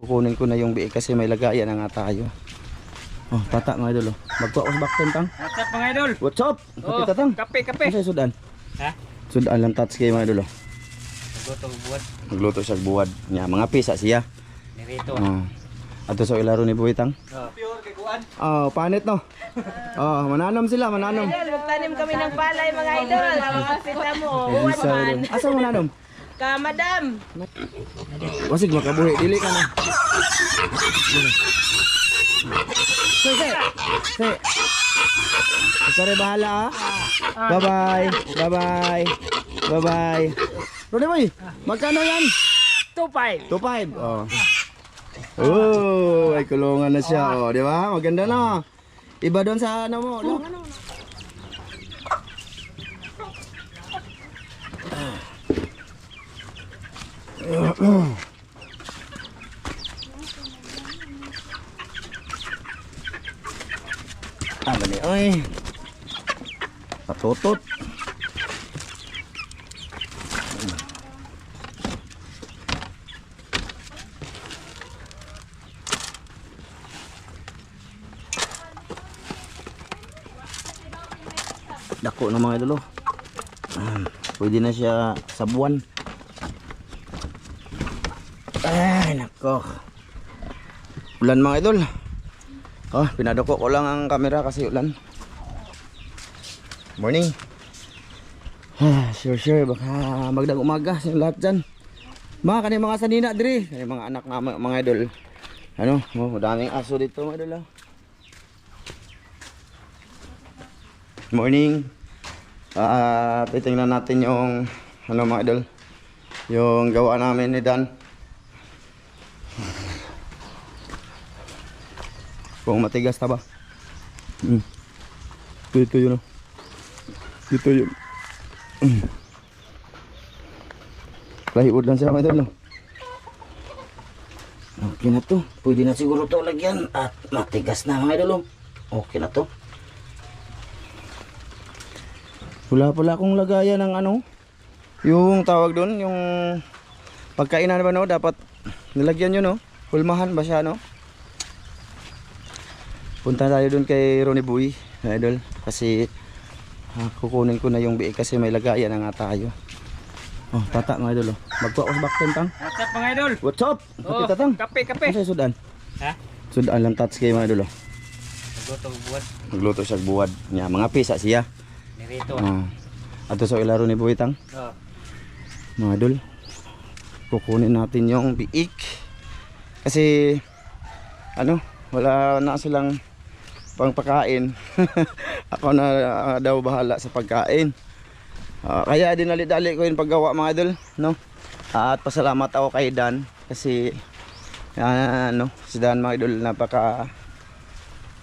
Kukunin ko na yung biik kasi may lagayan na nga tayo. Oh, tata mga idol oh. Magkuha ko sa backten tang. What's up mga idol? What's up? Oh, Kapit tang. kape, kape. Ano sudan? Ha? Sudan lang tats kayo mga idol oh. Nagutong buwan. Magluto siya buwad. Nya, mga pisa siya. Nirito. Oh. Ato sa ilaro ni. Oh. Pure kay Kuan. Oh, panit no. Oh, mananom sila, mananom. Magtanim kami ng palay mga idol. Mga sita mo, uwan Isa man. Asa mananom? Ka madam. Wasig makabuhi, dili ka na. Say, say. Say. Sorry, bahala ah. Bye-bye. Bye-bye. Bye-bye. Rode boy, magkano yan? 2.5. 2.5. Oh. Oh, ay kulungan na siya. Oh, di ba? Maganda na. Iba doon sa ano mo. Lang, ano. Ah, bali. Ay. Patutot. Dako na mga idolo. Ah, pwede na siya sa buwan. Ay, nako. Ulan mga idol. Oh, pinadoko ko lang ang camera kasi ulan. Morning. Ah, sure sure baka magdag umaga sa lahat dyan. Mga kani mga sanina diri, kani mga anak na mga, idol. Ano, oh, daming aso dito mga idol. ah. Morning. Ah, titingnan natin yung ano mga idol. Yung gawa namin ni Dan. Kung matigas ta ba? Hmm. Dito yun oh. Dito yun. Hmm. Plywood lang siya mga no? Okay na to. Pwede na siguro to lagyan. At matigas na mga idol. oh. Okay na to. Wala pala akong lagayan ng ano. Yung tawag doon, yung pagkainan ba no, dapat nilagyan nyo no. Hulmahan ba siya no? Punta tayo doon kay Ronnie Boy, idol. Kasi ah, kukunin ko na yung biik kasi may lagayan na nga tayo. Oh, tata mga idol. Oh. Sa backten tang. What's up mga idol? What's up? Oh, Kapit tang. kape, kape. Ano sa'yo sudan? Ha? Sudan lang tats kayo mga idol. Oh. Nagutong buwan. Magluto siya buwad. Nya, mga pisa siya. Nirito. Ah. Ato sa ilaro ni Buwitang. Oh. mga idol kukunin natin yung biik kasi ano wala na silang pangpakain ako na ah, daw bahala sa pagkain Ah, kaya dinali-dali ko yung paggawa mga idol no at pasalamat ako kay Dan kasi ah, ano si Dan mga idol napaka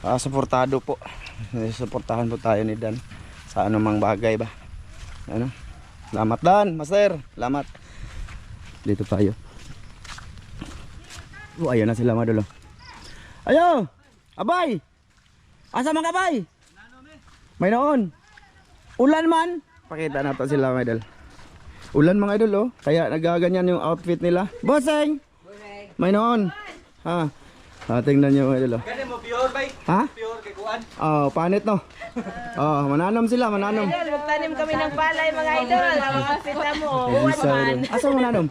ah, suportado po suportahan po tayo ni Dan sa anumang bagay ba ano Salamat Dan, Master. Salamat. Dito tayo. Oh, ayan na sila mga dulo. Ayo! Abay! Asa mga abay? May noon. Ulan man. Pakita natin sila mga idol. Ulan mga idol oh. Kaya nagaganyan yung outfit nila. Bossing! May noon. Ha. Ah, tingnan nyo mga idol oh. Gani mo pure bay? Ha? Pure kay Kuan. Oh, panit no. Oh, mananom sila, mananom. Idol, magtanim kami ng palay mga idol. Mga sita mo, uwan man. idol. Asa mananom?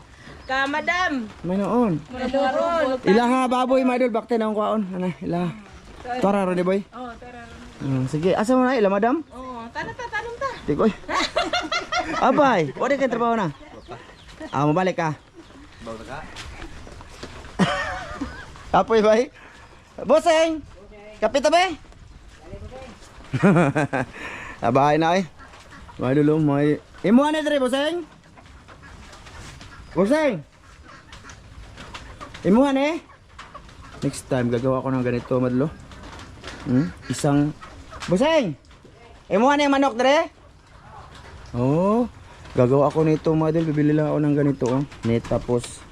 Ka madam. May noon. Maluron. Ilaha baboy mga idol bakte na akong kwaon. Ano, Tara ro boy. Oh, tara. Hmm, sige, asa mo na ila madam? Oh, tana ta, tanong ta. Tikoy. Abay, wala kay trabaho na. Ah, mabalik ka. Apoy bay. Boseng. Kapita ba? Abay na eh. May dulo, may Imuha na dre, Boseng. Boseng. Imuha na eh. Next time gagawa ko ng ganito, madlo. Hmm? Isang Boseng. Imuha na yung manok dre. Oo. Oh, gagawa ako nito, madel. Bibili lang ako ng ganito, oh. Net, tapos,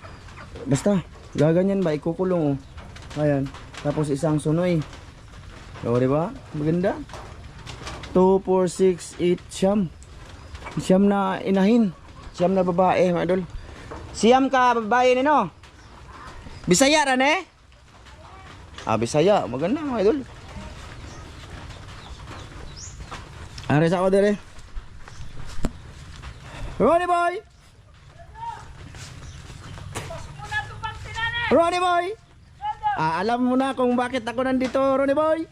basta, gaganyan ba? Ikukulong, oh. Ayan. Tapos isang sunoy. O, di ba? Maganda. 2, 4, 6, 8, siyam. Siyam na inahin. Siyam na babae, mga idol. Siyam ka babae nino. Bisaya ran eh? Ah, Bisaya. Maganda mga idol. Ares ako dire. Ronnie boy! Ronnie boy! Ah, alam mo na kung bakit ako nandito, Ronnie boy?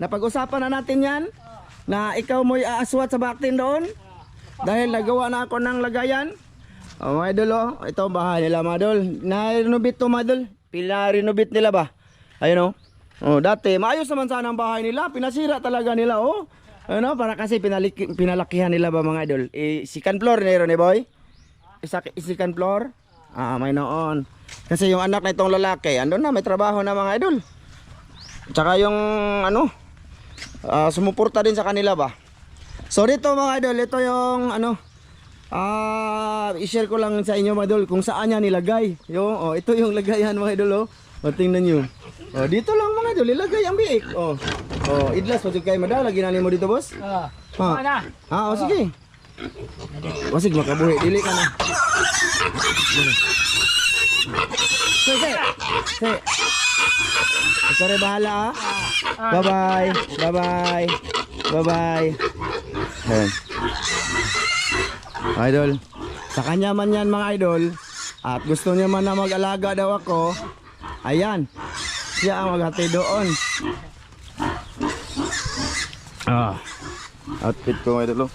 Napag-usapan na natin yan? Na ikaw mo'y aaswat sa baktin doon? Dahil nagawa na ako ng lagayan? Oh, mga idol, oh. Ito bahay nila, mga idol. Na-renovate to, mga idol. Pina-renovate nila ba? Ayun, oh. Oh, dati, maayos naman sana ang bahay nila. Pinasira talaga nila, oh. Ano, para kasi pinalik, pinalakihan nila ba, mga idol? Eh, second floor ni Ronnie Boy? Isa, second floor? Ah, may noon. Kasi yung anak na itong lalaki, andun na, may trabaho na, mga idol. Tsaka yung, ano, ah, sumuporta din sa kanila ba? So dito mga idol, ito yung ano ah i-share ko lang sa inyo mga idol kung saan niya nilagay. Yung oh, ito yung lagayan mga idol oh. O tingnan niyo. Oh, dito lang mga idol, ilagay ang biik. Oh. Oh, idlas pa kay madala ginani mo dito, boss? Ah. Ha. Ano? Ah, oh, sige. Wasig makabuhi, dili ka na. Sige, sige. Sige. Bahala ah. Bye-bye. Bye-bye. Bye-bye. Ayan. Idol. Sa kanya man yan mga idol. At gusto niya man na mag-alaga daw ako. Ayan. Siya ang maghati doon. Ah. Outfit ko mga idol.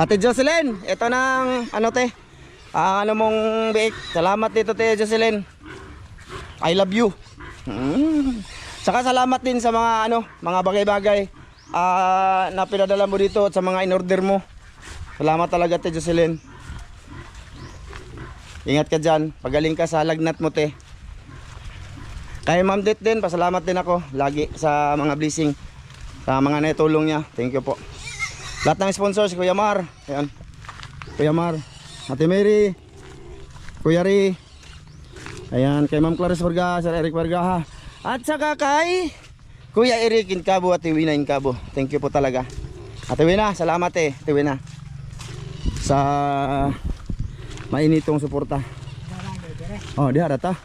Ate Jocelyn, ito nang ano te? Ang ano mong biik. Salamat dito te Jocelyn. I love you. Mm. Saka salamat din sa mga ano, mga bagay-bagay ah, na pinadala mo dito at sa mga in-order mo. Salamat talaga te Jocelyn. Ingat ka dyan. Pagaling ka sa lagnat mo te. Kay Ma'am Det din, pasalamat din ako lagi sa mga blessing sa mga naitulong niya. Thank you po. Lahat ng sponsor si Kuya Mar. Ayan. Kuya Mar. Ate Mary. Kuya Ri. Ayan, kay Ma'am Clarice Varga, Sir Eric Varga. At saka kay Kuya Eric Incabo at Wina Incabo. Thank you po talaga. Ate Wina, salamat eh. Ate Wina. Sa mainitong suporta. Oh, di harata.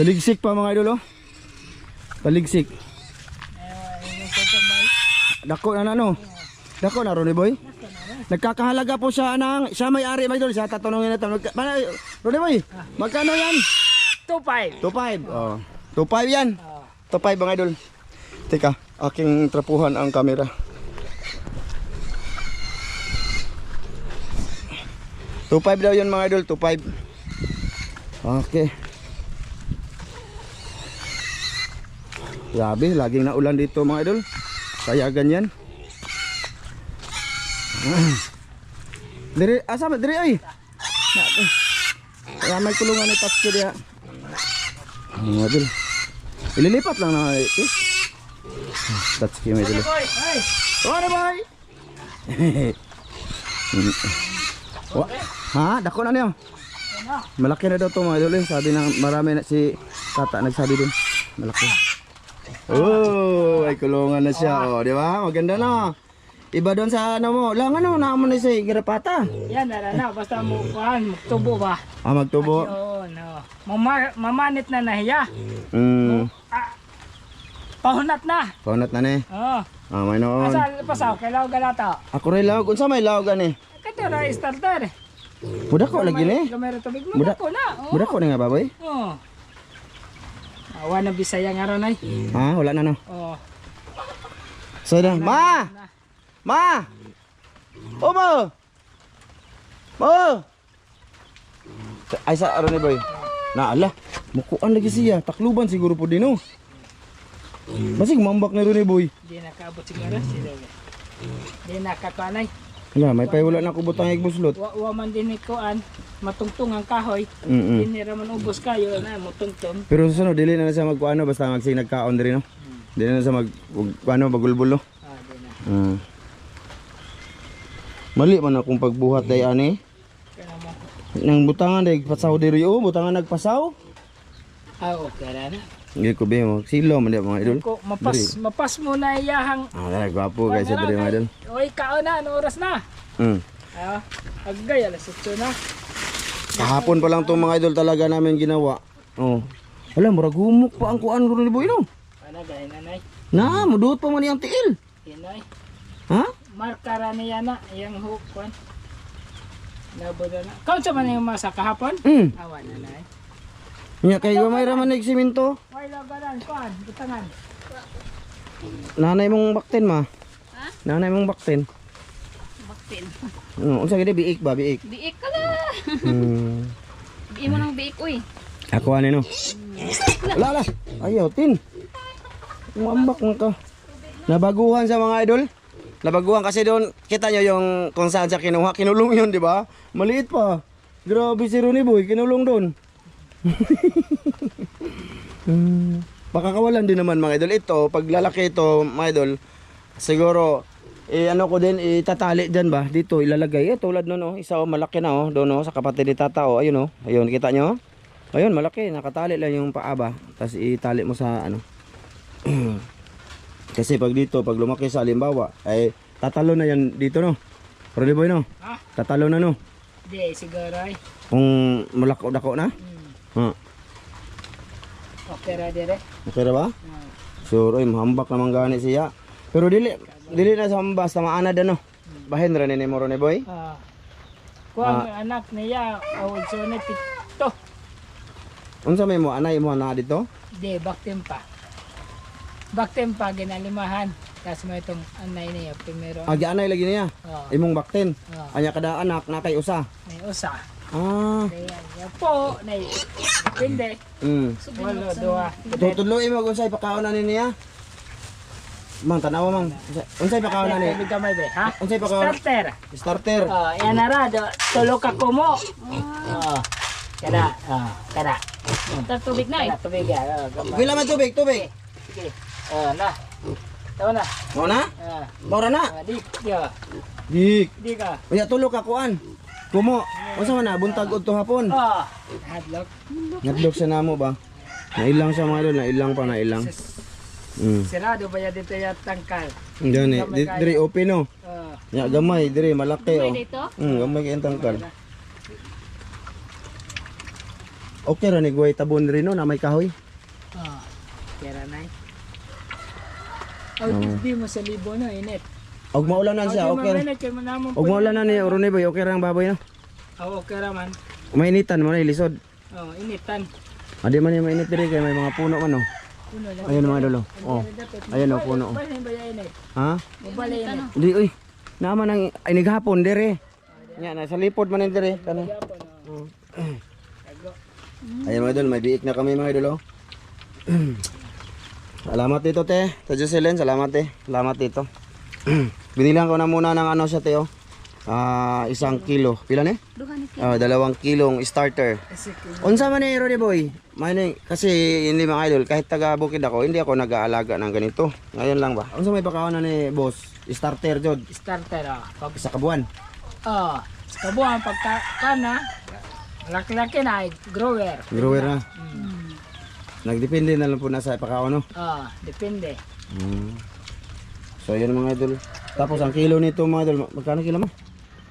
Taligsik pa mga idol oh. Taligsik. Dako na na no. Dako na Ronnie boy. Nagkakahalaga po siya ng siya may-ari mga idol. Siya tatanungin natin. Magka, Ronnie boy, magkano yan? 2.5. 2.5. Oh. 2.5 yan. 2.5 mga idol. Teka, aking trapuhan ang. Two five daw yun mga idol, two five. Okay. Grabe, laging naulan dito mga idol. Kaya ganyan. Ah. Diri, asa ba? Diri ay. Kaya may kulungan ni Tatsuki diya. Mga idol. Ililipat lang na ito. Tatsuki mga idol. Ano boy? Wa, ha? Dako na niyo. Malaki na daw to mga idol. eh. Sabi ng marami na si Tata nagsabi din. Malaki. Oh, ay kulungan na siya. Oh, di ba? Maganda na. Iba doon sa ano mo. Lang ano na mo na si Girapata. Yan na na, basta mo kuan, magtubo ba? Ah, magtubo. Yun, no. Mama, mamanit na nahiya. Mm, Ah, pahunat na. paunat na ni. Oh. Ah, may noon. Asa pasaw kay law galata. Ako rin lawag. Unsa may lawag ani? Kato na starter. Muda ko lagi ni. Gamay tubig mo Muda- ko na. Oh. Muda ko na nga baboy. Oh. Awa na bisaya nga ron ay. Ha, wala na no. Oh. So na. Ma! Ma! O mo! Mo! Ay sa aron ni boy. Na ala, mukuan lagi siya. Takluban siguro po din oh. Masig mambak na rin ni boy. Di nakaabot siguro sila. Di nakakanay. Hala, may pay wala na ko butang igbuslot. Wa, wa man din ni kuan matungtong ang kahoy. Mm Di ra man ubos kayo na mutungtong. Pero sa sunod, dili na na siya magkuano basta magsig nagkaon din no. Dili na siya mag kuano bagulbul no. Ah, di na. Mm. Mali man akong pagbuhat day ani. Kana mo. Nang butangan day pasaw diri oh, butangan nagpasaw. Ah, okay ra na. Hindi ko ba mo. Silo man di mga idol. Ko mapas mapas mo na iyahang Ah, dala gwapo guys sa diri mga idol. Oy, kaon na, ano oras na? Mm. Ah, agay alas 8 na. Kahapon pa lang itong mga idol talaga namin ginawa. Oh. Alam, murag humok pa ang kuan ron ni Boy no. Ano gaya nanay? Na, muduot pa man yung tiil. Inoy. Ha? Markara niya na. Yung hook kwan. Nabudo na. Kaun sa man yung masa kahapon? Hmm. Awa nanay. Nya kay gamay ra man lagaran? Kwan. Butangan. Nanay mong bakten ma. Ha? Nanay mong bakten. Baktin. Oh, unsa gid biik ba biik? Biik ka na. Hmm. Biik mo ng biik, uy. Ako ano no? Wala la. Ayaw tin. Umambak mo ka. Nabaguhan sa mga idol. Nabaguhan kasi doon, kita nyo yung kung saan siya kinuha, kinulong yun, di ba? Maliit pa. Grabe si Ronnie Boy, kinulong doon. hmm. Pakakawalan din naman mga idol. Ito, pag lalaki ito, mga idol, siguro, eh ano ko din, itatali dyan ba? Dito, ilalagay. Eh, tulad nun, oh. Isa, oh, malaki na, oh. Doon, oh, sa kapatid ni tata, oh. Ayun, oh. Ayun, kita nyo? Ayun, malaki. Nakatali lang yung paa ba? Tapos itali mo sa, ano. Kasi pag dito, pag lumaki sa halimbawa, ay tatalo na yan dito, no? Roddy boy, no? Ha? Tatalo na, no? Di, siguro ay. Kung mulako-dako na? Hmm. Ha? Okay ra dire. Okay na ba? Ah. Sure, ay, mahambak naman gani siya. Pero dili, dili na sa hambas, tamaana din, no? Bahin rin ni mo, Ronnie boy? Ah. Kuang anak niya, awod so na pito. Unsa may mo, anay mo na dito? Di, baktim pa. Baktim pa, ginalimahan. Tapos mo itong anay niya, primero. Agi anay lagi niya. Oh, Imong bakten. oh, Anya kada anak, nakay usa. may usa. Ah, Ayan, yan po, na Pindi. mm. Walo, dua. Tutudloy mo kung sa'y pakaon na niya. Mang, tanawa mang. Unsay- pakaon na ni? Tubig kamay be, ha? Unsay pakaon? Starter. Starter. Oh, yan na ra, do, tulo ka kumo. Oh, kada, oh, kada. Tubig na, eh. Tubig gamay. Pila man tubig, tubig. Sige. Oh, na. Tawa na. Mo na? Ah, Mora na. ah, di, di, oh. Dik. di ka. Uya tulo ka kuan. Kumo. Unsa man na buntag udto hapon. Oh, hadlock. Ngadlok sa namo ba? Nailang sa mga idol, nailang pa nailang. Mm. Sirado ba yan dito yung tangkal? Gani, di diri open no. Oh, Ya gamay diri malaki oh. Pwede ito? Mm, gamay kay tangkal. Okay ra ni guway tabon rin no na may kahoy. oh. Kira na Oh, di mo sa libo na, init. Og maulanan siya, Oh, okay. ra. Og maulanan ni Ronnie boy, okay ra ang baboy no. Oh, okay raman. Mainitan mo na ilisod. Oh, initan. Adi man yung mainit diri kay may mga puno man no. Puno lang. Ayun mga idol oh. Oh. Ayun oh puno. oh. Yan init? Ha? Balay init. Di uy. Naman ang ay naghapon dire. Nya na sa lipod man ni dire kana. Oh. Ayun mga idol, may biik na kami mga idol oh. Salamat dito te. Sa Jocelyn, salamat te. Salamat dito. Binilang ko na muna ng ano siya te oh. Ah, isang kilo. Pila ni? Ni Ah, dalawang kilong starter. Kasi Unsa man ni Roddy boy? Mane kasi hindi mga idol kahit taga bukid ako, hindi ako nag-aalaga ng ganito. Ngayon lang ba? Unsa may pakaon na ni boss? Starter jod starter, oh. Pag, sa kabuan. oh, sa kabuhan, pagka, kana, laki-laki na, eh, grower. Grower na. Mm. Nagdepende na lang po na sa pakaon no. Oh, depende. Mm. So yun mga idol. Tapos ang kilo nito mga idol, magkano kilo mo?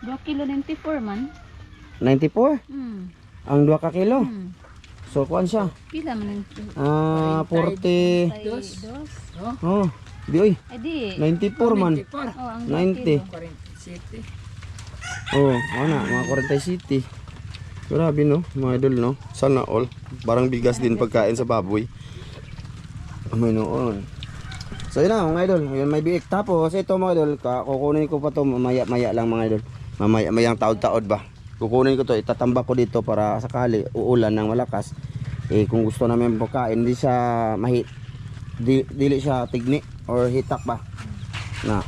2 kilo 94 man. 94. Hmm. Ang 2 ka kilo. Hmm. So kuan siya. Pila man yung Ah, 40. dos. Oh, di oy. Ay di. 94 man. 24. Oh, ang 90. 40 city. Oh, ano, mga 40 city. Grabe no, mga idol no. Sana all. Parang bigas din pagkain sa baboy. May noon. So yun na mga idol, yun may biik. Tapos ito mga idol, kukunin ko pa to mamaya maya lang mga idol. Mamaya mayang taod-taod ba. Kukunin ko to, itatambak ko dito para sakali uulan ng malakas. Eh kung gusto namin pagkain, hindi siya mahi di, dili siya tigni or hitak ba. Na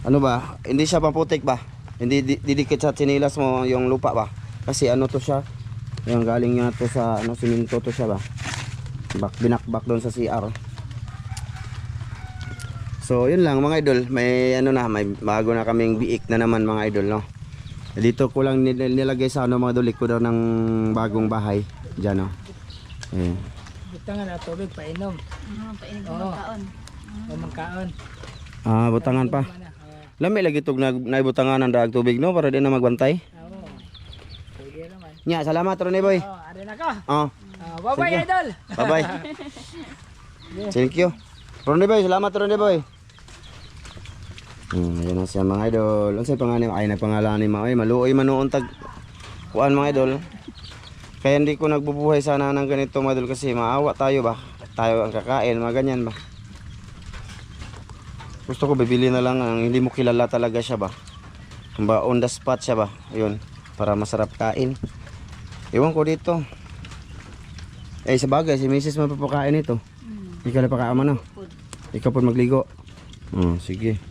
ano ba, hindi siya pamputik ba? Hindi di- didikit sa chinilas mo yung lupa ba? Kasi ano to siya? Yung galing niya to sa ano siminto to siya ba? Bak binakbak doon sa CR. So, yun lang mga idol, may ano na, may bago na kaming biik na naman mga idol, no. Dito ko lang nil- nilagay sa ano mga idol, likod daw ng bagong bahay diyan, no. Eh. Dito nga na tubig, painom. Ah, painig Oo. mo kaon. O magkaon. Ah, butangan pa. Oh, Lami lagi tug nag naibutangan ng daag tubig no para di na magbantay. Oo. Pwede naman. Nya, salamat Ronnie boy. Oh, ari na ka. Oh, Ah, bye-bye, idol. bye-bye. Thank you. Ronnie boy, salamat Ronnie boy. Hmm, yan na siya mga idol. Unsay pangalan ay nagpangalan ni Maoy, maluoy man noon tag kuan mga idol. Kaya hindi ko nagbubuhay sana ng ganito mga idol kasi maawa tayo ba. Tayo ang kakain, mga ganyan ba. Gusto ko bibili na lang ang hindi mo kilala talaga siya ba. Ba on the spot siya ba. Ayun, para masarap kain. Iwan ko dito. Eh sa bagay, si Mrs. mapapakain ito. Ikaw na pakaama na. Ikaw po magligo. Oh, sige.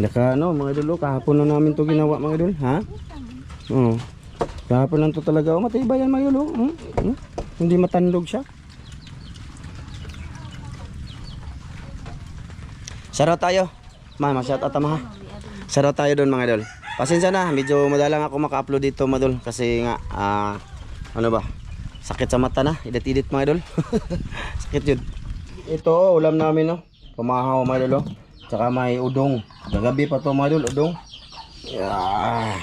Naka ano, mga idol, oh, kahapon na namin to ginawa mga idol, ha? Oo. Kahapon lang to talaga, oh, matibay yan mga idol, oh. Hmm? Hmm? Hindi matandog siya. Shoutout tayo. Mama, shoutout tama ha. Shoutout tayo doon mga idol. Pasensya na, medyo madalang ako maka-upload dito mga idol kasi nga ah ano ba? Sakit sa mata na, idit-idit mga idol. Sakit yun. Ito oh, ulam namin no. Pumahaw mga idol oh. Tsaka may udong. Gagabi pa to mga idol, udong. Yeah.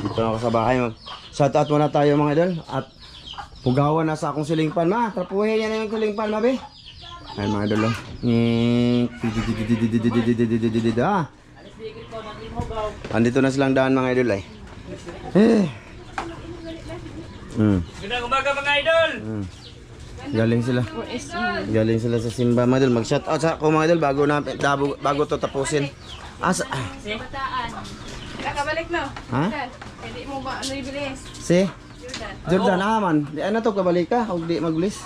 Dito na ako sa bahay. Mag shoutout muna tayo mga idol at pugawan na sa akong silingpan ma. Trapuhin yan yung silingpan ma be. Ay mga idol oh. Ah. Andito na silang daan mga idol ay. Eh. Mm. Gandang umaga mga idol. Mm. Galing sila. Galing sila sa simba mga idol. Mag-shout out sa ako mga idol bago na bago, bago to tapusin. Asa ah, Kakabalik no? ha? Hindi mo ba ano ibilis? Si Jordan aman. Di ano to kabalik ka og di magbulis.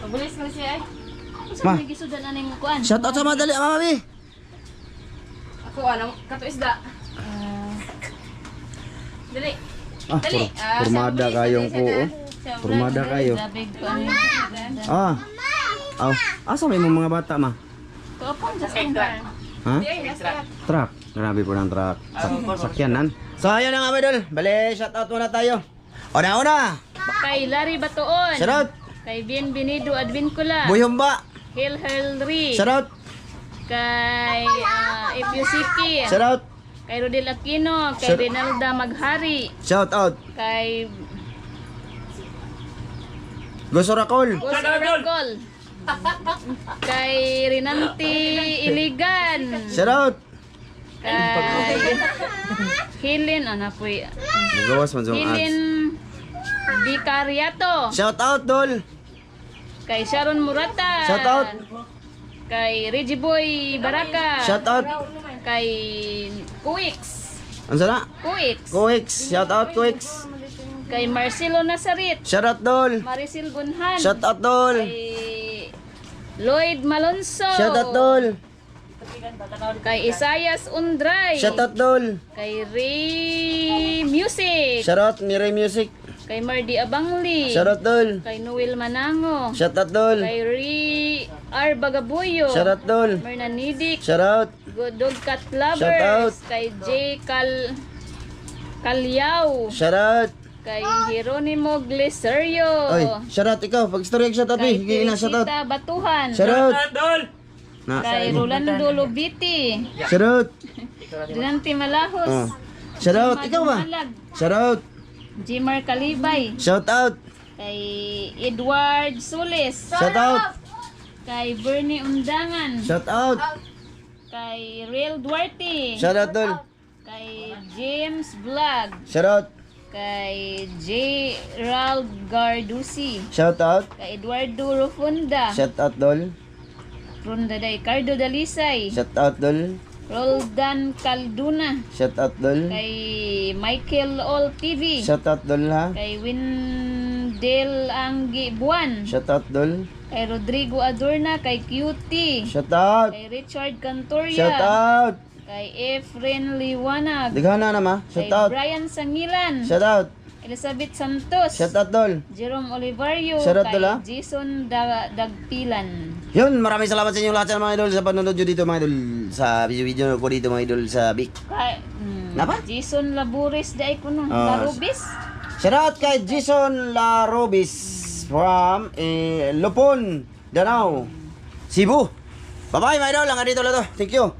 Pabulis mo siya ay. Ma. Gisudan na ning kuan. Shout out sa mga dali mama bi. Ako anong kato isda. Dali. Ah, Dali. Ah, purmada sabi, kayong sabi. oh. Purmada kayo. Ah. Aw, asa may mga bata ma? Kapon just in there. Ha? Truck. Grabe po ng truck. Sak sakyanan. So ayun na nga mga idol. Bale, shout out muna tayo. Una una. Kay Larry Batuon. Shout out. Kay Bienvenido Advincula. Buyomba. Hil Helry. Shout out. Kay uh, Ifyusiki. Shout out. Kay Rodel Aquino. Kay Shout- Rinalda Maghari. Shout out. Kay Gusto Rakol. Boss Oracle. kay Rinanti Iligan. Shout out. Kay Hilin, ano po y- Nagawas man sa mga Hilin. Vicariato. Shout out dol. Kay Sharon Murata. Shout out. Kay Reggie Boy Baraka. Shout out. Kay Kuix. Ano sana? Kuix. Kuix. Shout out Kuix. Kay Marcelo Nazarit. Shout out dol. Maricel Gunhan. Shout out dol. Kay Lloyd Malonzo. Shout out dol. Kay Isayas Undray. Shout out dol. Kay Ray Music. Shout out Mirai Music. Kay Mardi Abangli. Shout out dol. Kay Noel Manango. Shout out dol. Kay Ri R. Bagabuyo. Shout out dol. Merna Nidik. Shout out. Dog Cat Lovers. Shout out. Kay J. Kal... Kalyaw. Shout out. Kay Jeronimo Gleserio. Oy, shout out ikaw. Pag story shout out Kay bi. Higi na shout out. Teresita Batuhan. Shout out. Na. Kay Rolando Lobiti. Shout out. Dinanti Malahos. Oh. Shout out ikaw ba? Malag. Shout out. Jimar Kalibay. Shout out. Kay Edward Sulis. Shout out. Kay Bernie Undangan. Shout out. Kay Real Duarte. Shout out dol. Kay James Vlog. Shout out. Kay Gerald Gardusi. Shout out. Kay Eduardo Rufunda. Shout out dol. Runda day. Cardo Dalisay. Shout out dol. Roldan Calduna. Shout out dol. Kay Michael All TV. Shout out dol ha. Kay Windel Anggi Buwan. Shout out dol. Kay Rodrigo Adorna. Kay Cutie. Shout out. Kay Richard Cantoria. Shout out. Kay Efren Liwanag. Dighana na ma. Kay Shout out. Brian Sangilan. Shout out. Elizabeth Santos. Shout out dol. Jerome Olivario. Shout out kay dala. Jason Dag- Dagpilan. Yun, maraming salamat sa inyo lahat sa mga idol sa panonood nyo dito mga idol sa video-video ko dito mga idol sa Big. Kay, mm, Napa? Jason Labures dai ko no. Ah, Larubis. Shout out kay Jason Larobis from eh, Lupon, Danau, Cebu. Bye-bye mga idol, hanggang dito lang to. Thank you.